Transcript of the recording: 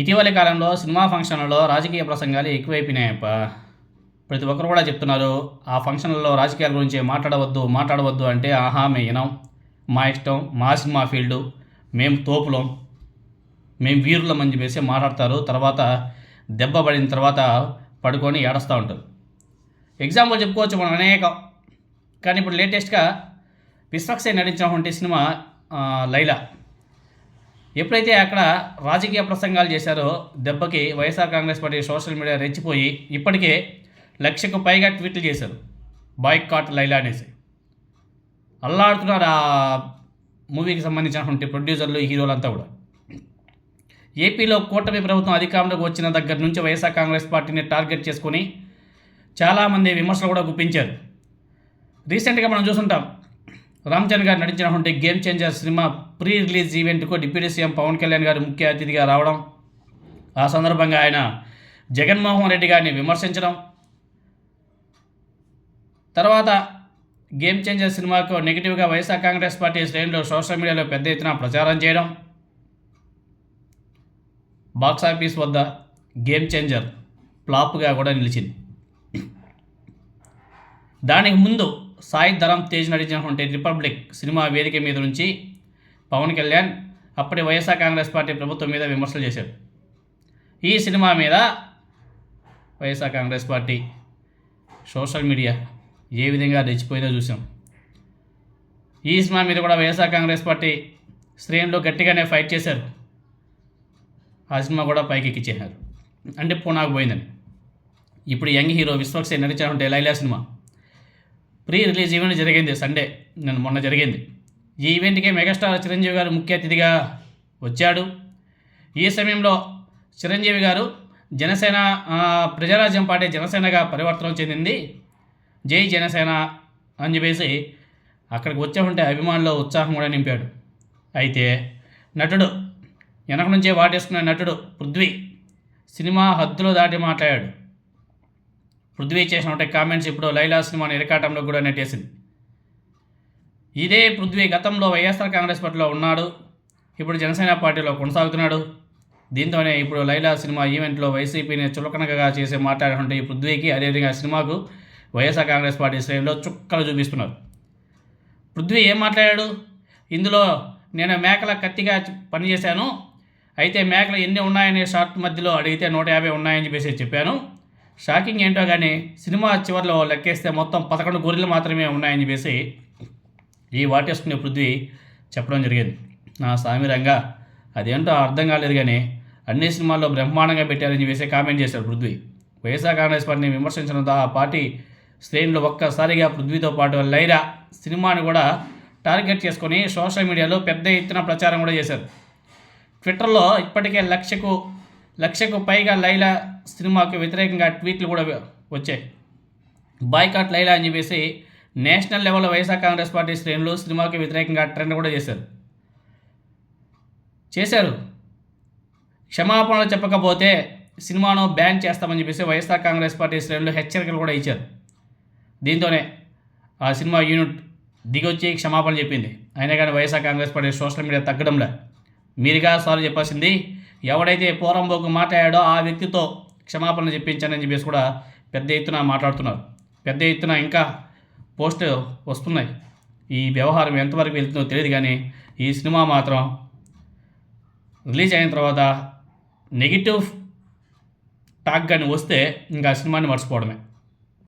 ఇటీవలి కాలంలో సినిమా ఫంక్షన్లలో రాజకీయ ప్రసంగాలు ఎక్కువైపోయినాయప్ప. ప్రతి ఒక్కరు కూడా చెప్తున్నారు ఆ ఫంక్షన్లలో రాజకీయాల గురించి మాట్లాడవద్దు మాట్లాడవద్దు అంటే ఆహా మే మా ఇష్టం మా సినిమా ఫీల్డు మేము తోపులం మేము వీరులం అని చెప్పేసి మాట్లాడతారు. తర్వాత దెబ్బ పడిన తర్వాత పడుకొని ఏడుస్తూ ఉంటారు. ఎగ్జాంపుల్ చెప్పుకోవచ్చు మనం అనేకం కానీ ఇప్పుడు లేటెస్ట్గా విశ్వక్సేన్ నటించినటువంటి సినిమా లైలా. ఎప్పుడైతే అక్కడ రాజకీయ ప్రసంగాలు చేశారో దెబ్బకి YSR Congress party social media రెచ్చిపోయి ఇప్పటికే లక్షకు పైగా ట్వీట్లు చేశారు. బాయ్ కాట్ లైలా అనేసి. అల్లాడుతున్నారు ఆ మూవీకి సంబంధించినటువంటి ప్రొడ్యూసర్లు హీరోలంతా కూడా. ఏపీలో కూటమి ప్రభుత్వం అధికారంలోకి వచ్చిన దగ్గర నుంచి వైఎస్ఆర్ కాంగ్రెస్ పార్టీని టార్గెట్ చేసుకొని చాలామంది విమర్శలు కూడా గుప్పించారు. రీసెంట్గా మనం చూసుంటాం రామ్ చరణ్ గారు నటించినటువంటి గేమ్ చేంజర్ సినిమా ప్రీ రిలీజ్ ఈవెంట్కు డిప్యూటీ సీఎం పవన్ కళ్యాణ్ గారు ముఖ్య అతిథిగా రావడం. ఆ సందర్భంగా ఆయన జగన్మోహన్ రెడ్డి గారిని విమర్శించడం. తర్వాత గేమ్ చేంజర్ సినిమాకు నెగిటివ్గా వైఎస్ఆర్ కాంగ్రెస్ పార్టీ శ్రేణులు సోషల్ మీడియాలో పెద్ద ఎత్తున ప్రచారం చేయడం. బాక్స్ ఆఫీస్ వద్ద గేమ్ చేంజర్ ఫ్లాప్గా కూడా నిలిచింది. దానికి ముందు సాయి ధరమ్ తేజ్ నటించినటువంటి రిపబ్లిక్ సినిమా వేదిక మీద నుంచి పవన్ కళ్యాణ్ అప్పటి వైఎస్ఆర్ కాంగ్రెస్ పార్టీ ప్రభుత్వం మీద విమర్శలు చేశారు. ఈ సినిమా మీద YSR Congress party social media ఏ విధంగా రెచ్చిపోయిందో చూసాం. ఈ సినిమా మీద కూడా వైఎస్ఆర్ కాంగ్రెస్ పార్టీ శ్రేణులు గట్టిగానే ఫైట్ చేశారు. ఆ సినిమా కూడా పైకి ఎక్కిచ్చేశారు. అంటే పూనాకు పోయిందని. ఇప్పుడు యంగ్ హీరో విశ్వక్సేన్ నటించినటువంటి లైలా సినిమా. ప్రీ రిలీజ్ ఈవెంట్ జరిగింది సండే. నేను మొన్న జరిగింది. ఈ ఈవెంట్కి మెగాస్టార్ చిరంజీవి గారు ముఖ్య అతిథిగా వచ్చాడు. ఈ సమయంలో చిరంజీవి గారు జనసేన ప్రజారాజ్యం పార్టీ జనసేనగా పరివర్తన చెందింది. జై జనసేన అని చెప్పేసి అక్కడికి వచ్చే ఉంటే అభిమానుల్లో ఉత్సాహం కూడా నింపాడు. అయితే నటుడు వెనక నుంచే వాటేసుకున్న నటుడు పృథ్వీ సినిమా హద్దులో దాటి మాట్లాడాడు. పృథ్వీ చేసినటువంటి కామెంట్స్ ఇప్పుడు లైలా సినిమాని ఇరకాటంలో కూడా నెట్టేసింది. ఇదే పృథ్వీ గతంలో వైఎస్ఆర్ కాంగ్రెస్ పార్టీలో ఉన్నాడు ఇప్పుడు జనసేన పార్టీలో కొనసాగుతున్నాడు. దీంతోనే ఇప్పుడు లైలా సినిమా ఈవెంట్లో వైసీపీని చులకనగా చేసి మాట్లాడుతుంటే ఈ పృథ్వీకి అదేవిధంగా సినిమాకు వైఎస్ఆర్ కాంగ్రెస్ పార్టీ శ్రేణిలో చుక్కలు చూపిస్తున్నారు. పృథ్వీ ఏం మాట్లాడాడు? ఇందులో నేను మేకల కత్తిగా పనిచేశాను అయితే మేకలు ఎన్ని ఉన్నాయనే షార్ట్ మధ్యలో అడిగితే నూట యాభై ఉన్నాయని చెప్పేసి చెప్పాను. షాకింగ్ ఏంటో కానీ సినిమా చివరిలో లెక్కేస్తే మొత్తం పదకొండు గొర్రెలు మాత్రమే ఉన్నాయని చెప్పేసి ఈ వాటేసుకునే పృథ్వీ చెప్పడం జరిగింది. నా సామిరంగా అదేంటో అర్థం కాలేదు కానీ అన్ని సినిమాల్లో బ్రహ్మాండంగా పెట్టారని చెప్పేసి కామెంట్ చేశారు పృథ్వీ. వైఎస్ఆర్ కాంగ్రెస్ పార్టీని విమర్శించడంతో ఆ పార్టీ శ్రేణులు ఒక్కసారిగా పృథ్వీతో పాటు లైరా సినిమాని కూడా టార్గెట్ చేసుకొని సోషల్ మీడియాలో పెద్ద ఎత్తున ప్రచారం కూడా చేశారు. ట్విట్టర్లో ఇప్పటికే లక్షకు లక్షకు పైగా లైలా సినిమాకు వ్యతిరేకంగా ట్వీట్లు కూడా వచ్చాయి. బాయ్కాట్ లైలా అని చెప్పేసి నేషనల్ లెవెల్లో వైఎస్ఆర్ కాంగ్రెస్ పార్టీ శ్రేణులు సినిమాకి వ్యతిరేకంగా ట్రెండ్ కూడా చేశారు. చేశారు. క్షమాపణలు చెప్పకపోతే సినిమాను బ్యాన్ చేస్తామని చెప్పేసి వైఎస్ఆర్ కాంగ్రెస్ పార్టీ శ్రేణులు హెచ్చరికలు కూడా ఇచ్చారు. దీంతోనే ఆ సినిమా యూనిట్ దిగొచ్చి క్షమాపణ చెప్పింది. అయినా కానీ YSR Congress party social media తగ్గడంలే. మీరుగా సారీ చెప్పాల్సింది ఎవడైతే పోరంబోకు మాట్లాడాడో ఆ వ్యక్తితో క్షమాపణ చెప్పించానని చెప్పేసి కూడా పెద్ద ఎత్తున మాట్లాడుతున్నారు. పెద్ద ఎత్తున ఇంకా పోస్ట్ వస్తున్నాయి. ఈ వ్యవహారం ఎంతవరకు వెళ్తుందో తెలియదు కానీ ఈ సినిమా మాత్రం రిలీజ్ అయిన తర్వాత నెగిటివ్ టాక్ కానీ వస్తే ఇంకా సినిమాని మర్చిపోవడమే.